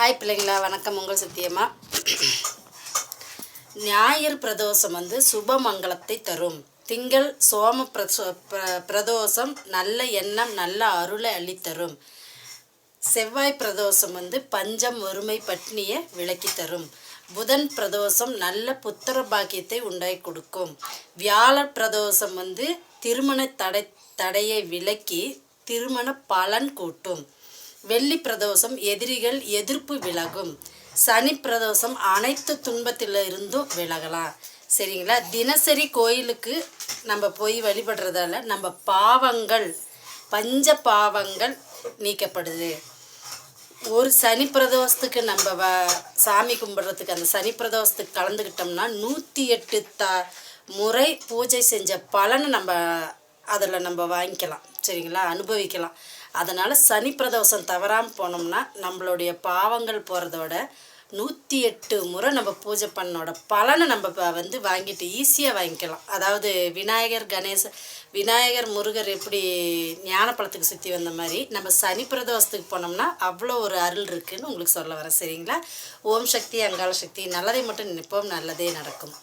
Hi பிள்ளைங்களா வணக்கம். உங்கள் சத்தியம்மா ஞாயிறு பிரதோஷம் வந்து சுபமங்கலத்தை தரும். திங்கள் சோம பிரசோ பிர- பிரதோஷம் நல்ல எண்ணம் நல்ல அருளை அள்ளித்தரும் செவ்வாய் பிரதோஷம் வந்து பஞ்சம் வறுமை பட்னியை விளக்கி தரும். புதன் பிரதோஷம் நல்ல புத்திர பாக்கியத்தை உண்டாய் கொடுக்கும். வியாழ பிரதோஷம் வந்து திருமண தடை தடையை விலக்கி திருமண பலன் கூட்டும். வெள்ளி பிரதோஷம் எதிரிகள் எதிர்ப்பு விலகும். சனி பிரதோஷம் அனைத்து துன்பத்திலிருந்தும் விலகலாம். சரிங்களா? தினசரி கோயிலுக்கு நம்ம போய் வழிபடுறதால நம்ம பாவங்கள் பஞ்ச பாவங்கள் நீக்கப்படுது. ஒரு சனி பிரதோஷத்துக்கு நம்ம வ சாமி கும்பிட்றதுக்கு அந்த சனி பிரதோஷத்துக்கு கலந்துக்கிட்டோம்னா நூற்றி எட்டு த முறை பூஜை செஞ்ச பலனை நம்ம அதில் நம்ம வாங்கிக்கலாம். சரிங்களா? அனுபவிக்கலாம். அதனால் சனி பிரதோஷம் தவறாமல் போனோம்னா நம்மளுடைய பாவங்கள் போகிறதோட நூற்றி எட்டு முறை நம்ம பூஜை பண்ணோட பலனை நம்ம வந்து வாங்கிட்டு ஈஸியாக வாங்கிக்கலாம். அதாவது விநாயகர் கணேச விநாயகர் முருகர் எப்படி ஞானப்பழத்துக்கு சுற்றி வந்த மாதிரி நம்ம சனி பிரதோஷத்துக்கு போனோம்னா அவ்வளோ ஒரு அருள் இருக்குதுன்னு உங்களுக்கு சொல்ல வரேன். சரிங்களா? ஓம் சக்தி அங்காள சக்தி நல்லதை மட்டும் நினைப்போம் நல்லதே நடக்கும்.